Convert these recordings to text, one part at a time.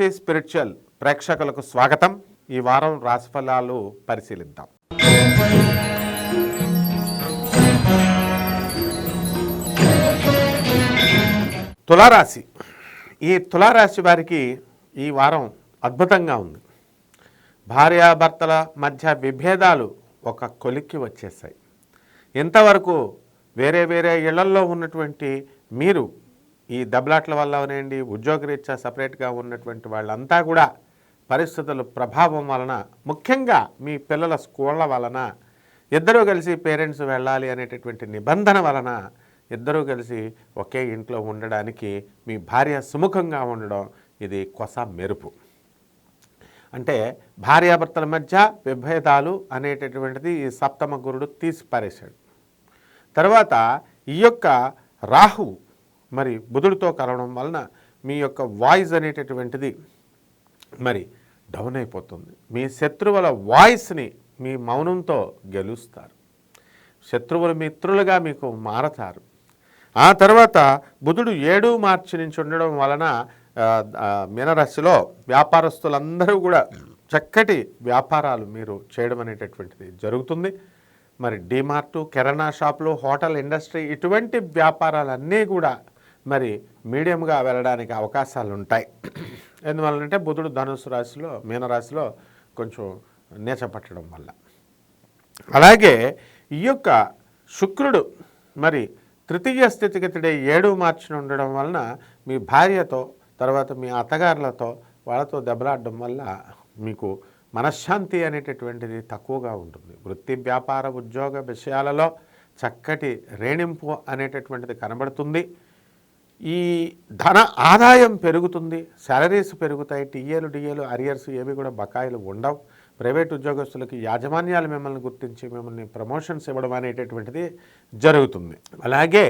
Spiritual ప్రేక్షకులకు స్వాగతం. ఈ వారం రాశిఫలాలు పరిశీలిద్దాం. తులారాశి. ఈ తులారాశి వారికి ఈ వారం అద్భుతంగా ఉంది. భార్యాభర్తల మధ్య విభేదాలు ఒక కొలిక్కి వచ్చేసాయి ఇంతవరకు వేరే వేరే ఇళ్ళల్లో ఉన్నటువంటి మీరు ఈ దెబ్బలాట్ల వల్ల అవనండి ఉద్యోగరీత్యా సపరేట్గా ఉన్నటువంటి వాళ్ళంతా కూడా పరిస్థితుల ప్రభావం వలన ముఖ్యంగా మీ పిల్లల స్కూళ్ళ వలన ఇద్దరూ కలిసి పేరెంట్స్ వెళ్ళాలి అనేటటువంటి నిబంధన వలన ఇద్దరూ కలిసి ఒకే ఇంట్లో ఉండడానికి మీ భార్య సుముఖంగా ఉండడం ఇది కొస మెరుపు. అంటే భార్యాభర్తల మధ్య విభేదాలు అనేటటువంటిది ఈ సప్తమ గురుడు తీసి పారేశాడు తర్వాత ఈ యొక్క రాహు మరి బుధుడితో కలవడం వలన మీ యొక్క వాయిస్ అనేటటువంటిది మరి డౌన్ అయిపోతుంది. మీ శత్రువుల వాయిస్ని మీ మౌనంతో గెలుస్తారు. శత్రువులు మిత్రులుగా మీకు మారతారు. ఆ తర్వాత బుధుడు ఏడు మార్చి నుంచి ఉండడం వలన మీనరాశిలో వ్యాపారస్తులందరూ కూడా చక్కటి వ్యాపారాలు మీరు చేయడం అనేటటువంటిది జరుగుతుంది. మరి డిమార్టు కిరాణా షాపులు హోటల్ ఇండస్ట్రీ ఇటువంటి వ్యాపారాలన్నీ కూడా మరి మీడియంగా వెళ్ళడానికి అవకాశాలు ఉంటాయి ఎందువల్లంటే బుధుడు ధనుసు రాశిలో మీనరాశిలో కొంచెం నేచపట్టడం వల్ల. అలాగే ఈ యొక్క శుక్రుడు మరి తృతీయ స్థితిగతుడే ఏడు మార్చిన ఉండడం వలన మీ భార్యతో తర్వాత మీ అత్తగారులతో వాళ్ళతో దెబ్బలాడడం వల్ల మీకు మనశ్శాంతి అనేటటువంటిది తక్కువగా ఉంటుంది. వృత్తి వ్యాపార ఉద్యోగ విషయాలలో చక్కటి రేణింపు అనేటటువంటిది కనబడుతుంది. ఈ ధన ఆదాయం పెరుగుతుంది శాలరీస్ పెరుగుతాయి టీఏలు డిఏలు అరియర్స్ ఏవి కూడా బకాయిలు ఉండవు. ప్రైవేట్ ఉద్యోగస్తులకి యాజమాన్యాలు మిమ్మల్ని గుర్తించి మిమ్మల్ని ప్రమోషన్స్ ఇవ్వడం అనేటటువంటిది జరుగుతుంది. అలాగే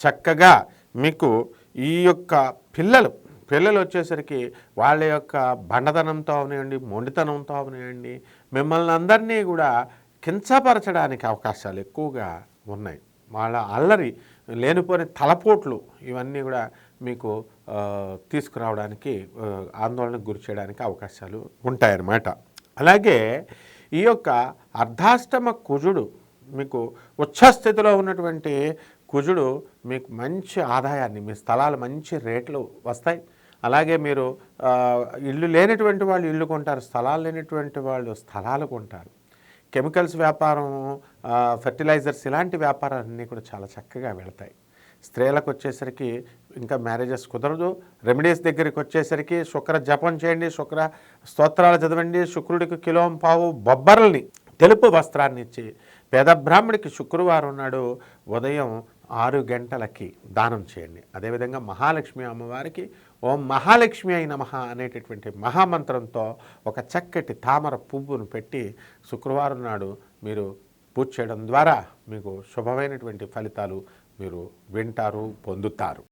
చక్కగా మీకు ఈ యొక్క పిల్లలు పిల్లలు వచ్చేసరికి వాళ్ళ యొక్క బండతనంతో అవనివ్వండి మొండితనంతో అవనివ్వండి మిమ్మల్ని అందరినీ కూడా కించపరచడానికి అవకాశాలు ఎక్కువగా ఉన్నాయి. వాళ్ళ అల్లరి లేనిపోని తలపోట్లు ఇవన్నీ కూడా మీకు తీసుకురావడానికి ఆందోళనకు గురి చేయడానికి అవకాశాలు ఉంటాయన్నమాట. అలాగే ఈ యొక్క అర్ధాష్టమ కుజుడు మీకు ఉచ్చస్థితిలో ఉన్నటువంటి కుజుడు మీకు మంచి ఆదాయాన్ని మీ స్థలాలు మంచి రేట్లు వస్తాయి. అలాగే మీరు ఇల్లు లేనటువంటి వాళ్ళు ఇల్లు కొంటారు స్థలాలు లేనటువంటి వాళ్ళు స్థలాలు కొంటారు. కెమికల్స్ వ్యాపారం ఫెర్టిలైజర్స్ ఇలాంటి వ్యాపారాలన్నీ కూడా చాలా చక్కగా వెళతాయి. స్త్రీలకు వచ్చేసరికి ఇంకా మ్యారేజెస్ కుదరదు. రెమెడీస్ దగ్గరికి వచ్చేసరికి శుక్ర జపం చేయండి శుక్ర స్తోత్రాలు చదవండి శుక్రుడికి కిలోం పావు బొబ్బర్లని తెలుపు వస్త్రాన్ని ఇచ్చి పేద బ్రాహ్మడికి శుక్రవారం నాడు ఉదయం ఆరు గంటలకి దానం చేయండి. అదేవిధంగా మహాలక్ష్మి అమ్మవారికి ఓం మహాలక్ష్మి అయిన మహా అనేటటువంటి మహామంత్రంతో ఒక చక్కటి తామర పువ్వును పెట్టి శుక్రవారం నాడు మీరు పూజ చేయడం ద్వారా మీకు శుభమైనటువంటి ఫలితాలు మీరు వింటారు పొందుతారు.